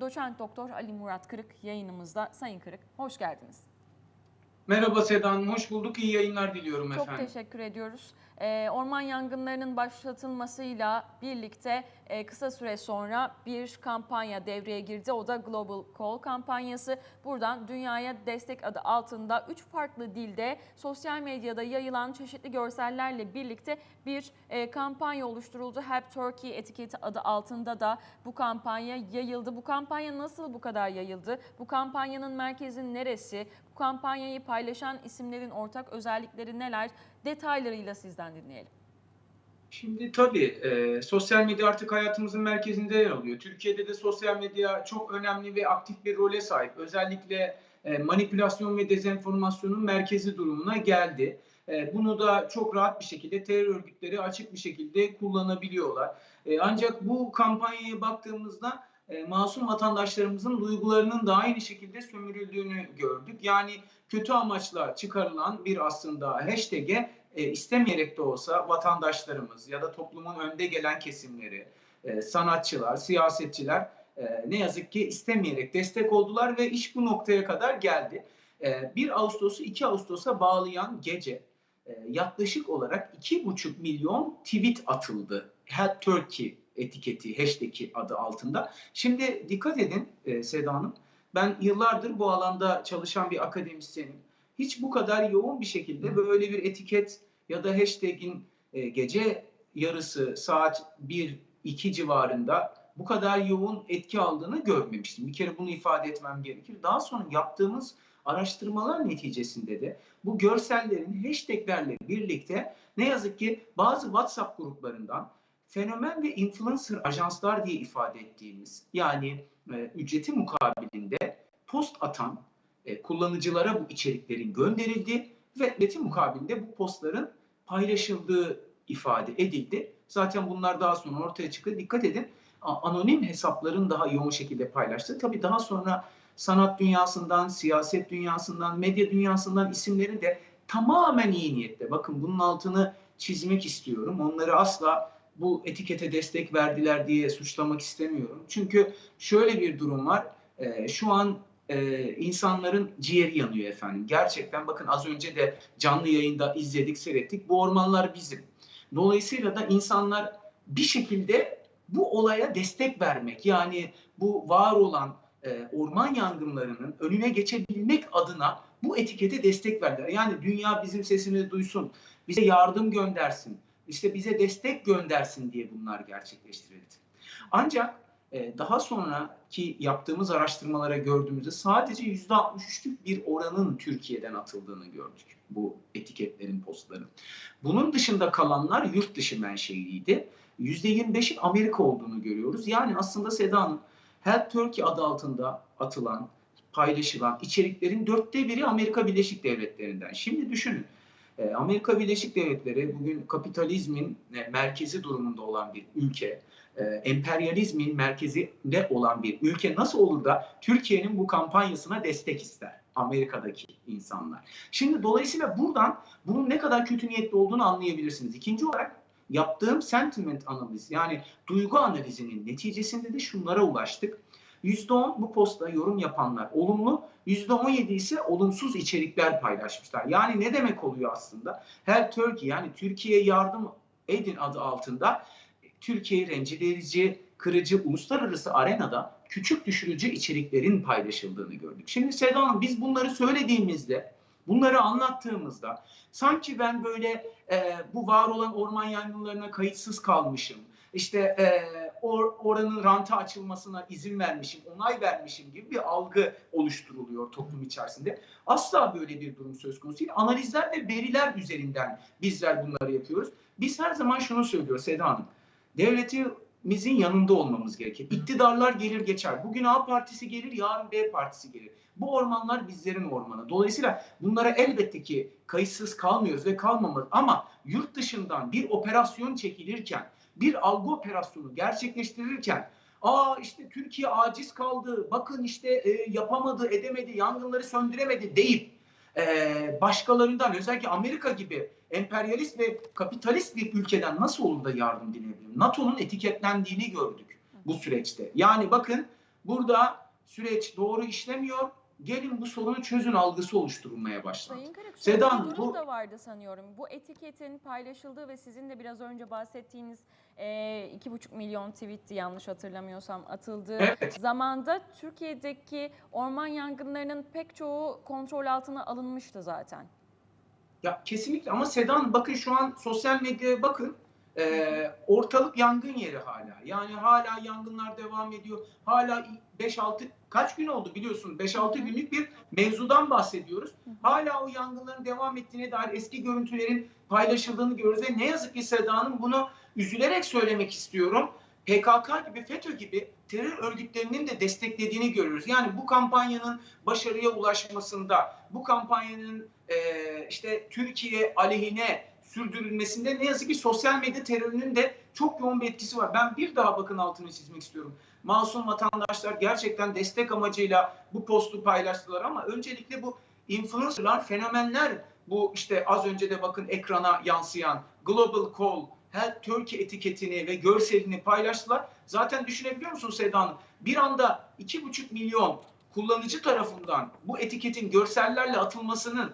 Doçent Doktor Ali Murat Kırık yayınımızda. Sayın Kırık hoş geldiniz. Merhaba Seda Hanım, hoş bulduk. İyi yayınlar diliyorum Çok efendim. teşekkür ediyoruz. Ee, orman yangınlarının başlatılmasıyla birlikte e, kısa süre sonra bir kampanya devreye girdi. O da Global Call kampanyası. Buradan dünyaya destek adı altında 3 farklı dilde sosyal medyada yayılan çeşitli görsellerle birlikte bir e, kampanya oluşturuldu. Help Turkey etiketi adı altında da bu kampanya yayıldı. Bu kampanya nasıl bu kadar yayıldı? Bu kampanyanın merkezi neresi? Kampanyayı paylaşan isimlerin ortak özellikleri neler? Detaylarıyla sizden dinleyelim. Şimdi tabii e, sosyal medya artık hayatımızın merkezinde yer alıyor. Türkiye'de de sosyal medya çok önemli ve aktif bir role sahip. Özellikle e, manipülasyon ve dezenformasyonun merkezi durumuna geldi. E, bunu da çok rahat bir şekilde terör örgütleri açık bir şekilde kullanabiliyorlar. E, ancak bu kampanyaya baktığımızda e, masum vatandaşlarımızın duygularının da aynı şekilde sömürüldüğünü gördük. Yani kötü amaçla çıkarılan bir aslında hashtag'e e, istemeyerek de olsa vatandaşlarımız ya da toplumun önde gelen kesimleri, e, sanatçılar, siyasetçiler e, ne yazık ki istemeyerek destek oldular ve iş bu noktaya kadar geldi. E, 1 Ağustos'u 2 Ağustos'a bağlayan gece e, yaklaşık olarak 2,5 milyon tweet atıldı. Help Turkey etiketi, hashtag'i adı altında. Şimdi dikkat edin e, Seda Hanım. Ben yıllardır bu alanda çalışan bir akademisyenim. Hiç bu kadar yoğun bir şekilde böyle bir etiket ya da hashtag'in e, gece yarısı saat 1-2 civarında bu kadar yoğun etki aldığını görmemiştim. Bir kere bunu ifade etmem gerekir. Daha sonra yaptığımız araştırmalar neticesinde de bu görsellerin hashtaglerle birlikte ne yazık ki bazı WhatsApp gruplarından fenomen ve influencer ajanslar diye ifade ettiğimiz yani e, ücreti mukabilinde post atan e, kullanıcılara bu içeriklerin gönderildi ve ücreti mukabilinde bu postların paylaşıldığı ifade edildi. Zaten bunlar daha sonra ortaya çıktı. Dikkat edin anonim hesapların daha yoğun şekilde paylaştığı. Tabii daha sonra sanat dünyasından, siyaset dünyasından, medya dünyasından isimleri de tamamen iyi niyette. Bakın bunun altını çizmek istiyorum. Onları asla bu etikete destek verdiler diye suçlamak istemiyorum. Çünkü şöyle bir durum var. Ee, şu an e, insanların ciğeri yanıyor efendim. Gerçekten bakın az önce de canlı yayında izledik, seyrettik. Bu ormanlar bizim. Dolayısıyla da insanlar bir şekilde bu olaya destek vermek yani bu var olan e, orman yangınlarının önüne geçebilmek adına bu etikete destek verdiler. Yani dünya bizim sesimizi duysun, bize yardım göndersin, işte bize destek göndersin diye bunlar gerçekleştirildi. Ancak e, daha sonraki yaptığımız araştırmalara gördüğümüzde sadece %63'lük bir oranın Türkiye'den atıldığını gördük bu etiketlerin, postların. Bunun dışında kalanlar yurt dışı menşeliydi. %25'in Amerika olduğunu görüyoruz. Yani aslında Seda Hanım, Help Turkey adı altında atılan, paylaşılan içeriklerin dörtte biri Amerika Birleşik Devletleri'nden. Şimdi düşünün, e, Amerika Birleşik Devletleri bugün kapitalizmin e, merkezi durumunda olan bir ülke, e, emperyalizmin merkezinde olan bir ülke nasıl olur da Türkiye'nin bu kampanyasına destek ister? Amerika'daki insanlar. Şimdi dolayısıyla buradan bunun ne kadar kötü niyetli olduğunu anlayabilirsiniz. İkinci olarak yaptığım sentiment analiz yani duygu analizinin neticesinde de şunlara ulaştık. %10 bu posta yorum yapanlar olumlu, %17 ise olumsuz içerikler paylaşmışlar. Yani ne demek oluyor aslında? Help Turkey yani Türkiye'ye yardım edin adı altında Türkiye'yi rencide edici, kırıcı, uluslararası arenada küçük düşürücü içeriklerin paylaşıldığını gördük. Şimdi Seda Hanım biz bunları söylediğimizde, bunları anlattığımızda sanki ben böyle e, bu var olan orman yangınlarına kayıtsız kalmışım. İşte e, or, oranın ranta açılmasına izin vermişim, onay vermişim gibi bir algı oluşturuluyor toplum içerisinde. Asla böyle bir durum söz konusu değil. Analizler ve veriler üzerinden bizler bunları yapıyoruz. Biz her zaman şunu söylüyoruz Seda Hanım. Devletimizin yanında olmamız gerekir. İktidarlar gelir geçer. Bugün A partisi gelir, yarın B partisi gelir. Bu ormanlar bizlerin ormanı. Dolayısıyla bunlara elbette ki kayıtsız kalmıyoruz ve kalmamız. Ama yurt dışından bir operasyon çekilirken, bir algı operasyonu gerçekleştirirken Aa işte Türkiye aciz kaldı. Bakın işte e, yapamadı, edemedi, yangınları söndüremedi deyip e, başkalarından özellikle Amerika gibi emperyalist ve kapitalist bir ülkeden nasıl olur da yardım dileyebilir? NATO'nun etiketlendiğini gördük bu süreçte. Yani bakın burada süreç doğru işlemiyor. Gelin bu sorunu çözün algısı oluşturulmaya başlandı. Sayın Kırık, Seda Hanım, bu- da vardı sanıyorum. Bu etiketin paylaşıldığı ve sizin de biraz önce bahsettiğiniz e, iki buçuk milyon tweetti yanlış hatırlamıyorsam atıldığı Evet. zamanda Türkiye'deki orman yangınlarının pek çoğu kontrol altına alınmıştı zaten. Ya kesinlikle ama Sedan bakın şu an sosyal medyaya bakın. Ee, ortalık yangın yeri hala. Yani hala yangınlar devam ediyor. Hala 5-6 kaç gün oldu biliyorsun 5-6 günlük bir mevzudan bahsediyoruz. Hala o yangınların devam ettiğine dair eski görüntülerin paylaşıldığını görüyoruz ve ne yazık ki Seda'nın bunu üzülerek söylemek istiyorum. PKK gibi FETÖ gibi terör örgütlerinin de desteklediğini görüyoruz. Yani bu kampanyanın başarıya ulaşmasında, bu kampanyanın e, işte Türkiye aleyhine sürdürülmesinde ne yazık ki sosyal medya terörünün de çok yoğun bir etkisi var. Ben bir daha bakın altını çizmek istiyorum. Masum vatandaşlar gerçekten destek amacıyla bu postu paylaştılar ama öncelikle bu influencerlar, fenomenler bu işte az önce de bakın ekrana yansıyan Global Call, Help Turkey etiketini ve görselini paylaştılar. Zaten düşünebiliyor musun Seda Hanım? Bir anda 2,5 milyon kullanıcı tarafından bu etiketin görsellerle atılmasının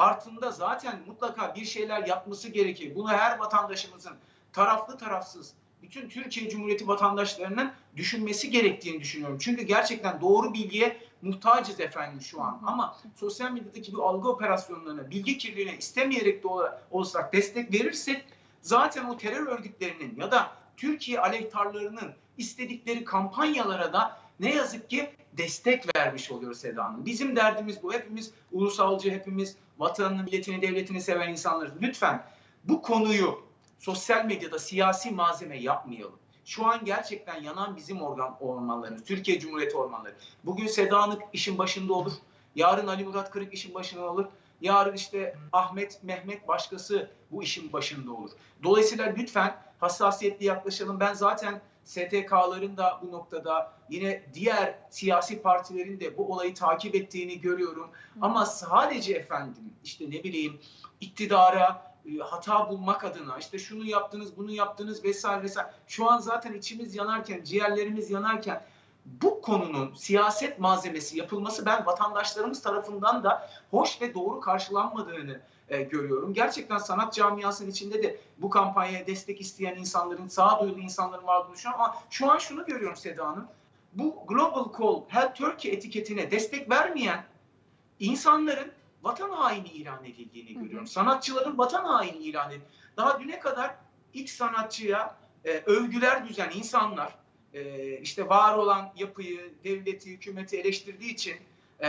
artıında zaten mutlaka bir şeyler yapması gerekir. Bunu her vatandaşımızın taraflı tarafsız bütün Türkiye Cumhuriyeti vatandaşlarının düşünmesi gerektiğini düşünüyorum. Çünkü gerçekten doğru bilgiye muhtacız efendim şu an. Ama sosyal medyadaki bu algı operasyonlarına, bilgi kirliliğine istemeyerek de olsak destek verirsek zaten o terör örgütlerinin ya da Türkiye aleyhtarlarının istedikleri kampanyalara da ne yazık ki destek vermiş oluyor Seda Hanım. Bizim derdimiz bu. Hepimiz ulusalcı, hepimiz vatanını, milletini, devletini seven insanlarız. Lütfen bu konuyu sosyal medyada siyasi malzeme yapmayalım. Şu an gerçekten yanan bizim organ ormanlarımız, Türkiye Cumhuriyeti ormanları. Bugün Seda Hanım işin başında olur. Yarın Ali Murat Kırık işin başında olur. Yarın işte Ahmet, Mehmet başkası bu işin başında olur. Dolayısıyla lütfen hassasiyetli yaklaşalım. Ben zaten STK'ların da bu noktada yine diğer siyasi partilerin de bu olayı takip ettiğini görüyorum. Ama sadece efendim işte ne bileyim iktidara e, hata bulmak adına işte şunu yaptınız bunu yaptınız vesaire vesaire. Şu an zaten içimiz yanarken ciğerlerimiz yanarken bu konunun siyaset malzemesi yapılması ben vatandaşlarımız tarafından da hoş ve doğru karşılanmadığını e, görüyorum. Gerçekten sanat camiasının içinde de bu kampanyaya destek isteyen insanların, sağduyulu insanların var düşünüyorum ama şu an şunu görüyorum Seda Hanım. Bu Global Call, Help Turkey etiketine destek vermeyen insanların vatan haini ilan edildiğini Hı hı. görüyorum. Sanatçıların vatan haini ilan edildiğini. Daha düne kadar X sanatçıya e, övgüler düzen insanlar e, işte var olan yapıyı, devleti, hükümeti eleştirdiği için e,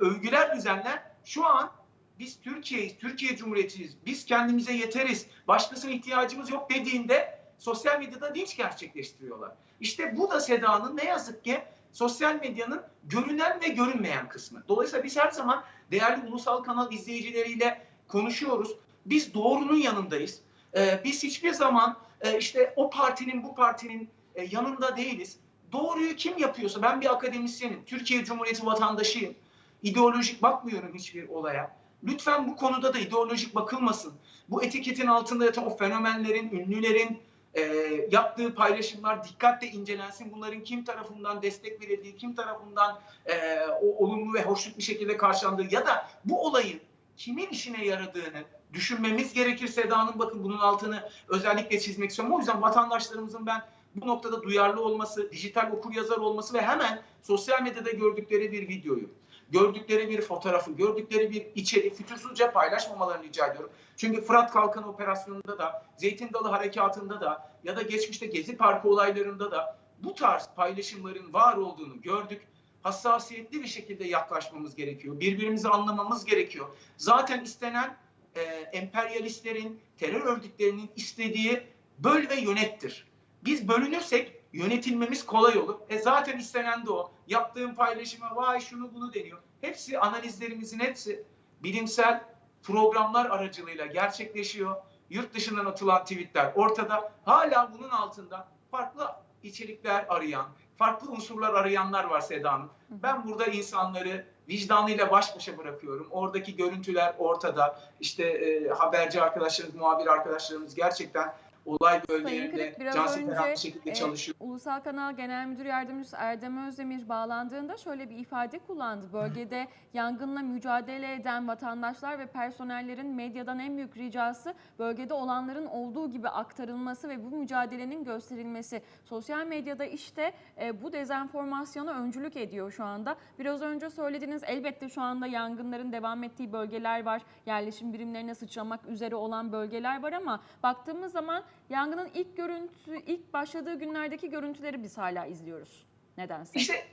övgüler düzenler şu an biz Türkiye'yiz, Türkiye Cumhuriyeti'yiz, biz kendimize yeteriz, başkasına ihtiyacımız yok dediğinde sosyal medyada linç gerçekleştiriyorlar. İşte bu da Seda'nın ne yazık ki sosyal medyanın görünen ve görünmeyen kısmı. Dolayısıyla biz her zaman değerli ulusal kanal izleyicileriyle konuşuyoruz. Biz doğrunun yanındayız. Ee, biz hiçbir zaman e, işte o partinin bu partinin e, yanında değiliz. Doğruyu kim yapıyorsa ben bir akademisyenim, Türkiye Cumhuriyeti vatandaşıyım. İdeolojik bakmıyorum hiçbir olaya. Lütfen bu konuda da ideolojik bakılmasın. Bu etiketin altında yatan o fenomenlerin, ünlülerin e, yaptığı paylaşımlar dikkatle incelensin. Bunların kim tarafından destek verildiği, kim tarafından e, o olumlu ve hoşnut bir şekilde karşılandığı ya da bu olayın kimin işine yaradığını düşünmemiz gerekir Seda'nın bakın bunun altını özellikle çizmek istiyorum. O yüzden vatandaşlarımızın ben bu noktada duyarlı olması, dijital okur yazar olması ve hemen sosyal medyada gördükleri bir videoyu, gördükleri bir fotoğrafı, gördükleri bir içeriği fütursuzca paylaşmamalarını rica ediyorum. Çünkü Fırat Kalkanı operasyonunda da, Zeytin Dalı harekatında da ya da geçmişte Gezi Parkı olaylarında da bu tarz paylaşımların var olduğunu gördük. Hassasiyetli bir şekilde yaklaşmamız gerekiyor. Birbirimizi anlamamız gerekiyor. Zaten istenen e, emperyalistlerin, terör örgütlerinin istediği böl ve yönettir. Biz bölünürsek yönetilmemiz kolay olur. E zaten istenen de o. Yaptığım paylaşıma vay şunu bunu deniyor. Hepsi analizlerimizin hepsi bilimsel programlar aracılığıyla gerçekleşiyor. Yurt dışından atılan tweetler ortada. Hala bunun altında farklı içerikler arayan, farklı unsurlar arayanlar var Seda Hanım. Ben burada insanları vicdanıyla baş başa bırakıyorum. Oradaki görüntüler ortada. İşte e, haberci arkadaşlarımız, muhabir arkadaşlarımız gerçekten olay bölgelerinde cansever bir şekilde e, çalışıyor. Ulusal Kanal Genel Müdür Yardımcısı Erdem Özdemir bağlandığında şöyle bir ifade kullandı. Bölgede yangınla mücadele eden vatandaşlar ve personellerin medyadan en büyük ricası bölgede olanların olduğu gibi aktarılması ve bu mücadelenin gösterilmesi. Sosyal medyada işte e, bu dezenformasyona öncülük ediyor şu anda. Biraz önce söylediğiniz elbette şu anda yangınların devam ettiği bölgeler var. Yerleşim birimlerine sıçramak üzere olan bölgeler var ama baktığımız zaman yangının ilk görüntü ilk başladığı günlerdeki görüntüleri biz hala izliyoruz. Nedense. İşte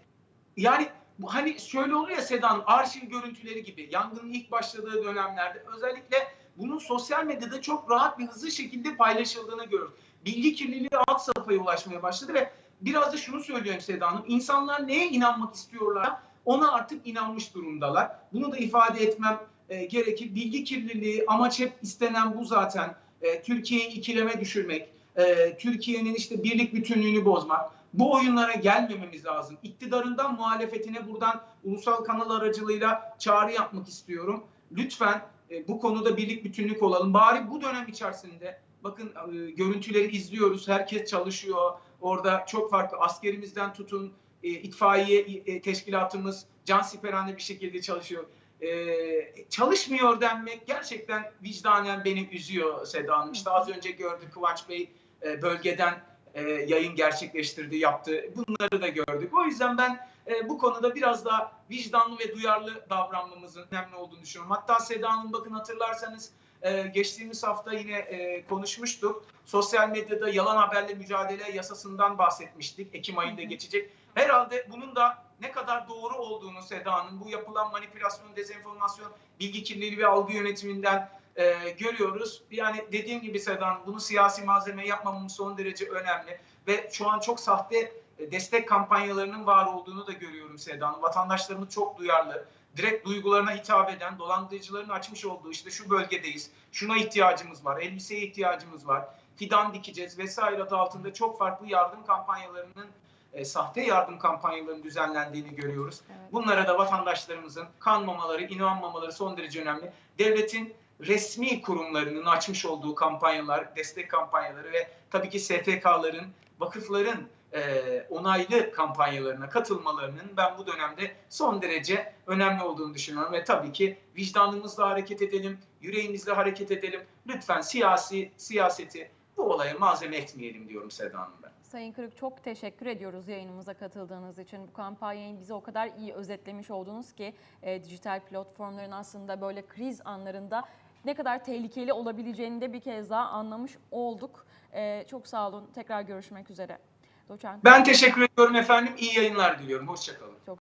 yani bu hani şöyle oluyor ya Sedan arşiv görüntüleri gibi yangının ilk başladığı dönemlerde özellikle bunun sosyal medyada çok rahat ve hızlı şekilde paylaşıldığını görüyoruz. Bilgi kirliliği alt safhaya ulaşmaya başladı ve biraz da şunu söylüyorum Seda Hanım. İnsanlar neye inanmak istiyorlar ona artık inanmış durumdalar. Bunu da ifade etmem e, gerekir. Bilgi kirliliği amaç hep istenen bu zaten. E, Türkiye'yi ikileme düşürmek, e, Türkiye'nin işte birlik bütünlüğünü bozmak. Bu oyunlara gelmememiz lazım. İktidarından muhalefetine buradan ulusal kanal aracılığıyla çağrı yapmak istiyorum. Lütfen e, bu konuda birlik bütünlük olalım. Bari bu dönem içerisinde bakın e, görüntüleri izliyoruz. Herkes çalışıyor. Orada çok farklı askerimizden tutun itfaiye teşkilatımız cansiperane bir şekilde çalışıyor. E, çalışmıyor denmek gerçekten vicdanen beni üzüyor Seda Hanım. İşte az önce gördük Kıvanç Bey e, bölgeden e, yayın gerçekleştirdi, yaptı. Bunları da gördük. O yüzden ben e, bu konuda biraz daha vicdanlı ve duyarlı davranmamızın önemli olduğunu düşünüyorum. Hatta Seda Hanım bakın hatırlarsanız e, geçtiğimiz hafta yine e, konuşmuştuk. Sosyal medyada yalan haberle mücadele yasasından bahsetmiştik. Ekim ayında geçecek. Herhalde bunun da ne kadar doğru olduğunu Seda Hanım bu yapılan manipülasyon, dezenformasyon, bilgi kirliliği ve algı yönetiminden e, görüyoruz. Yani dediğim gibi Seda Hanım bunu siyasi malzeme yapmamamız son derece önemli. Ve şu an çok sahte e, destek kampanyalarının var olduğunu da görüyorum Seda Hanım. Vatandaşlarımız çok duyarlı. Direkt duygularına hitap eden dolandırıcıların açmış olduğu işte şu bölgedeyiz. Şuna ihtiyacımız var. Elbiseye ihtiyacımız var. Fidan dikeceğiz vesaire adı altında çok farklı yardım kampanyalarının e, sahte yardım kampanyalarının düzenlendiğini görüyoruz. Evet. Bunlara da vatandaşlarımızın kanmamaları, inanmamaları son derece önemli. Devletin resmi kurumlarının açmış olduğu kampanyalar, destek kampanyaları ve tabii ki STK'ların, vakıfların e, onaylı kampanyalarına katılmalarının ben bu dönemde son derece önemli olduğunu düşünüyorum ve tabii ki vicdanımızla hareket edelim, yüreğimizle hareket edelim. Lütfen siyasi siyaseti bu olaya malzeme etmeyelim diyorum Seda Hanım. Sayın Kırık çok teşekkür ediyoruz yayınımıza katıldığınız için. Bu kampanyayı bize o kadar iyi özetlemiş oldunuz ki e, dijital platformların aslında böyle kriz anlarında ne kadar tehlikeli olabileceğini de bir kez daha anlamış olduk. E, çok sağ olun. Tekrar görüşmek üzere. Doçent. Ben teşekkür ediyorum efendim. İyi yayınlar diliyorum. Hoşçakalın.